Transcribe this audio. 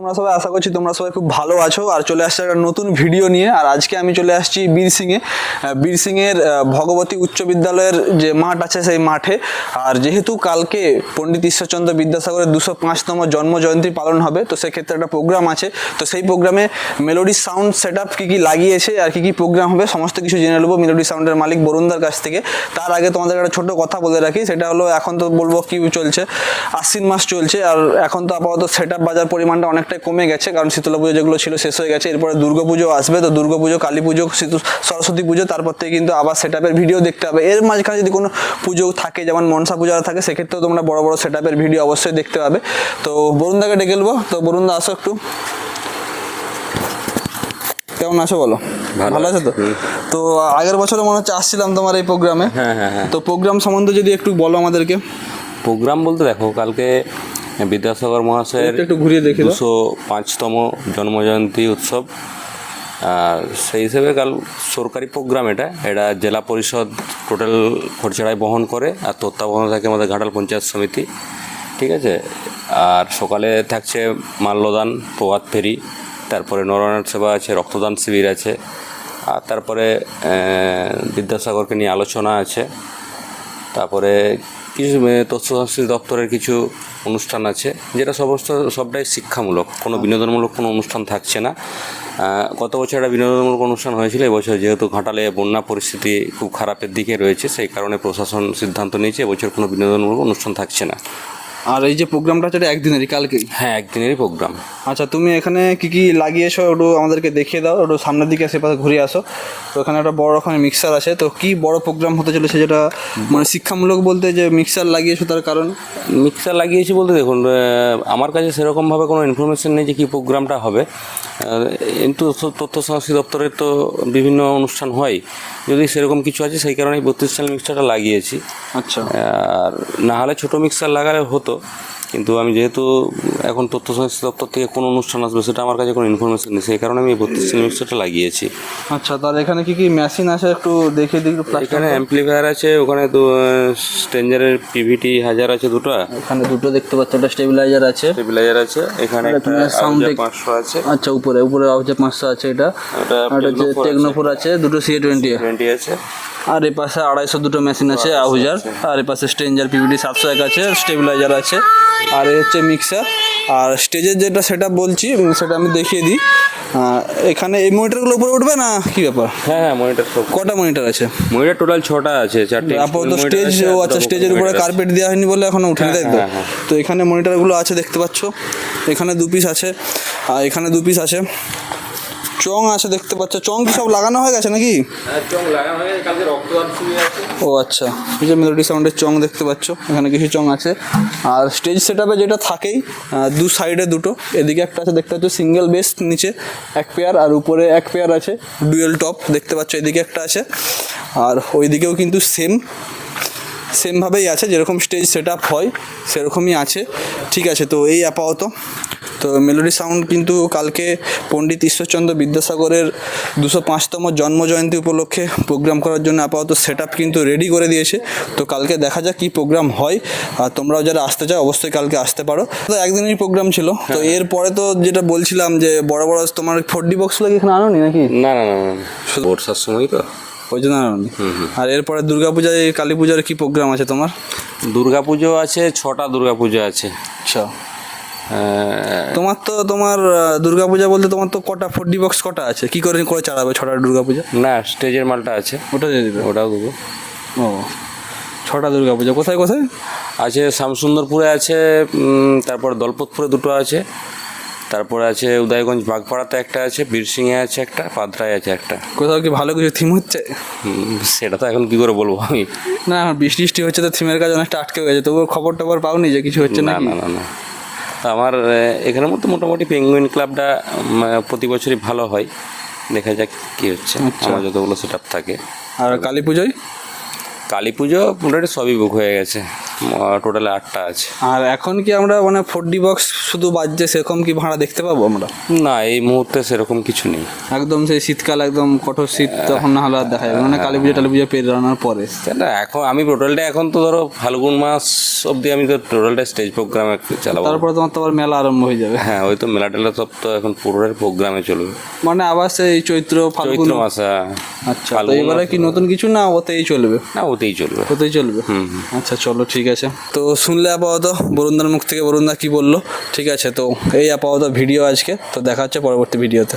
তোমরা সবাই আশা করছি তোমরা সবাই খুব ভালো আছো। আর চলে আসছে একটা নতুন ভিডিও নিয়ে। আর আজকে আমি চলে আসছি বীরসিংয়ে আহ, বীরসিংয়ের আহ, ভগবতী উচ্চ বিদ্যালয়ের যে মাঠ আছে সেই মাঠে। আর যেহেতু কালকে পণ্ডিত ঈশ্বরচন্দ্র বিদ্যাসাগরের দুশো পাঁচতম জন্ম জয়ন্তী পালন হবে তো সেক্ষেত্রে একটা প্রোগ্রাম আছে। তো সেই প্রোগ্রামে মেলোডি সাউন্ড সেট আপ কী কী লাগিয়েছে আর কী কী প্রোগ্রাম হবে সমস্ত কিছু জেনে নেব মেলোডি সাউন্ডের মালিক বরুণদার কাছ থেকে। তার আগে তোমাদের একটা ছোট কথা বলে রাখি সেটা হলো এখন তো বলব কী চলছে। আশ্বিন মাস চলছে আর এখন তো আপাতত সেট আপ বাজার পরিমাণটা অনেকটাই কমে গেছে কারণ শীতলা পুজো যেগুলো ছিল শেষ হয়ে গেছে এরপরে দুর্গা পুজো আসবে তো দুর্গা পুজো কালী পুজো সরস্বতী পুজো তারপর থেকে কিন্তু আবার সেট ভিডিও দেখতে হবে। এর মাঝখানে যদি কোনো পুজো থাকে যেমন মনসা পূজা থাকে সেক্ষেত্রেও তোমরা বড় বড় সেট ভিডিও অবশ্যই দেখতে পাবে। তো বরুণদাকে ডেকে নেব। তো বরুণদা আসো একটু। কেমন আছো বলো? ভালো ভালো আছে তো? তো আগের বছরে মনে হচ্ছে আসছিলাম তোমার এই প্রোগ্রামে হ্যাঁ হ্যাঁ হ্যাঁ। তো প্রোগ্রাম সম্বন্ধে যদি একটু বলো আমাদেরকে। প্রোগ্রাম বলতে দেখো কালকে বিদ্যাসাগর মহাশয়ের একটু ঘুরিয়ে দেখে দুশো পাঁচতম জন্মজয়ন্তী উৎসব। আর সেই হিসেবে কাল সরকারি প্রোগ্রাম এটা। এটা জেলা পরিষদ টোটাল খরচাটাই বহন করে আর তত্ত্বাবধানে থাকে আমাদের ঘাটাল পঞ্চায়েত সমিতি। ঠিক আছে? আর সকালে থাকছে মাল্যদান প্রভাত ফেরি তারপরে নরনাথ সেবা আছে রক্তদান শিবির আছে আর তারপরে বিদ্যাসাগরকে নিয়ে আলোচনা আছে। তারপরে কিছু আহ, তথ্য সংস্কৃতি দপ্তরের কিছু অনুষ্ঠান আছে যেটা সমস্ত সবটাই শিক্ষামূলক। কোনো বিনোদনমূলক কোনো অনুষ্ঠান থাকছে না। গত বছর একটা বিনোদনমূলক অনুষ্ঠান হয়েছিল এবছর যেহেতু ঘাটালে বন্যা পরিস্থিতি খুব খারাপের দিকে রয়েছে সেই কারণে প্রশাসন সিদ্ধান্ত নিয়েছে এবছর কোনো বিনোদনমূলক অনুষ্ঠান থাকছে না। আর এই যে প্রোগ্রামটা হচ্ছে একদিনেরই কালকেই? হ্যাঁ একদিনেরই প্রোগ্রাম। আচ্ছা তুমি এখানে কি কি লাগিয়েছো? একটু আমাদেরকে দেখিয়ে দাও একটু সামনের দিকে এসে পাশে ঘুরে আসো। তো এখানে একটা বড় রকমের মিক্সার আছে। তো কি বড় প্রোগ্রাম হতে চলেছে যেটা মানে শিক্ষামূলক বলতে যে মিক্সার লাগিয়েছো তার কারণ? মিক্সার লাগিয়েছি বলতে দেখুন আমার কাছে সেরকমভাবে কোনো ইনফরমেশন নেই যে কী প্রোগ্রামটা হবে। কিন্তু তথ্য- তথ্য সংস্কৃতি দপ্তরের তো বিভিন্ন অনুষ্ঠান হয়। যদি সেরকম কিছু আছে সেই কারণেই বত্রিশ সাল মিক্সারটা লাগিয়েছি। আচ্ছা। আর না হলে ছোটো মিক্সার লাগালে হতো। কিন্তু আমি যেহেতু এখন তথ্য সংস্কৃতি দপ্তর থেকে কোনো অনুষ্ঠান আসবে সেটা আমার কাছে কোনো ইনফরমেশন নেই সেই কারণে আমি বত্রিশ মিক্সারটা লাগিয়েছি। আচ্ছা তাহলে এখানে কি কি মেশিন আছে একটু দেখে দিই এখানে অ্যাম্পলিফায়ার আছে ওখানে দু স্ট্রেঞ্জারের পিভিটি হাজার আছে দুটো। এখানে দুটো দেখতে পাচ্ছ একটা স্টেবিলাইজার আছে। স্টেবিলাইজার আছে এখানে একটা দেখ- পাঁচশো আছে। আচ্ছা উপরে উপরে পাঁচশো আছে এটা। আর টেকনোফোর আছে। দুটো সি টোয়েন্টি টোয়েন্টি আছে। আর এ পাশে আড়াইশো দুটো মেশিন আছে আহুজার আর এ পাশে স্ট্রেঞ্জার পিভিডি সাতশো এক আছে স্টেবিলাইজার আছে। আর এ হচ্ছে মিক্সার আর স্টেজের যেটা সেটা বলছি সেটা আমি দেখিয়ে দিই। এখানে এই মনিটরগুলো উপরে উঠবে না? কি ব্যাপার? হ্যাঁ হ্যাঁ মনিটর সব। কটা মনিটর আছে? মনিটর টোটাল ছটা আছে চারটে আপাতত স্টেজ ও আচ্ছা স্টেজের উপরে কার্পেট দেওয়া হয়নি বলে এখনও উঠেনি তাই তো? হ্যাঁ, হ্যাঁ। তো এখানে মনিটরগুলো আছে দেখতে পাচ্ছ। এখানে দু পিস আছে। আর এখানে দু পিস আছে। চং আছে দেখতে পাচ্ছ। চং কি সব লাগানো হয়ে গেছে নাকি? হ্যাঁ, ও আচ্ছা এই যে মেলোডি সাউন্ডের চং দেখতে পাচ্ছ এখানে কিছু চং আছে। আর স্টেজ সেট যেটা থাকেই দু সাইডে দুটো এদিকে একটা আছে দেখতে পাচ্ছ সিঙ্গেল বেস নিচে এক পেয়ার আর উপরে এক পেয়ার আছে ডুয়েল টপ দেখতে পাচ্ছ এদিকে একটা আছে। আর ওইদিকেও কিন্তু সেম সেমভাবেই আছে যেরকম স্টেজ সেট হয় সেরকমই আছে। ঠিক আছে তো এই আপাতত তো মেলোডি সাউন্ড কিন্তু কালকে পণ্ডিত ঈশ্বরচন্দ্র বিদ্যাসাগরের দুশো পাঁচতম জন্মজয়ন্তী উপলক্ষে প্রোগ্রাম করার জন্য আপাতত সেট কিন্তু রেডি করে দিয়েছে। তো কালকে দেখা যাক কী প্রোগ্রাম হয়। আর তোমরাও যারা আসতে চাও অবশ্যই কালকে আসতে পারো। তো একদিনেরই প্রোগ্রাম ছিল। তো এরপরে তো যেটা বলছিলাম যে বড় বড় তোমার ফোর ডি বক্সগুলো কি এখানে আনোনি নাকি? না না না না বর্ষার সময় তো। ওই জন্য আনোনি? আর এরপরে দুর্গাপূজায় কালী পূজার কী প্রোগ্রাম আছে তোমার? দুর্গা পুজো আছে ছটা দুর্গা পুজো আছে। আচ্ছা। তোমার তো তোমার দুর্গাপূজা বলতে তোমার তো কটা ফোর ডি বক্স কটা আছে? কি করে করে চালাবে ছটা দুর্গাপূজা? না স্টেজের মালটা আছে। ওটা দিয়ে দেবে। ওটাও দেবো। ও ছটা দুর্গাপূজা। কোথায় কোথায়? আছে শ্যামসুন্দরপুরে আছে তারপর দলপতপুরে দুটো আছে। তারপরে আছে উদয়গঞ্জ বাগপাড়াতে একটা আছে বীরসিংহে আছে একটা পাদরায় আছে একটা। কোথাও কি ভালো কিছু থিম হচ্ছে? সেটা তো এখন কি করে বলব আমি? না বৃষ্টি বৃষ্টি হচ্ছে তো থিমের কাজ অনেকটা আটকে গেছে। তবুও খবর টবর পাওনি যে কিছু হচ্ছে না না না না। আমার এখানে এখানের মধ্যে মোটামুটি পেঙ্গুইন ক্লাবটা প্রতি বছরই ভালো হয়। দেখা যাক কি হচ্ছে। আমার যতগুলো সেট থাকে। আর কালী পুজোয়? কালী পুজো মোটামুটি সবই বুক হয়ে গেছে। টোটালে আটটা আছে। আর এখন কি আমরা মানে ফোর ডি বক্স শুধু বাজছে সেরকম কি ভাড়া দেখতে পাবো আমরা? না এই মুহূর্তে সেরকম কিছু নেই। একদম সেই শীতকাল একদম কঠোর শীত তখন না হলে আর দেখা যাবে মানে কালী পুজো টালী পুজো পেরানোর পরে। না এখন আমি টোটালটা এখন তো ধরো ফাল্গুন মাস অবধি আমি তো টোটালটা স্টেজ প্রোগ্রামে চালাবো। তারপরে তোমার তো আবার মেলা আরম্ভ হয়ে যাবে। হ্যাঁ ওই তো মেলা টেলা সব তো এখন পুরোটাই প্রোগ্রামে চলবে। মানে আবার সেই চৈত্র ফাল্গুন মাস মাসে আচ্ছা তো এবারে কি নতুন কিছু না ওতেই চলবে? না ওতেই চলবে। ওতেই চলবে? হুম। আচ্ছা চলো ঠিক আছে। তো শুনলে আপাতত বরুণদার মুখ থেকে বরুণদা কি বলল? ঠিক আছে, তো এই আপাতত ভিডিও আজকে। তো দেখা হচ্ছে পরবর্তী ভিডিওতে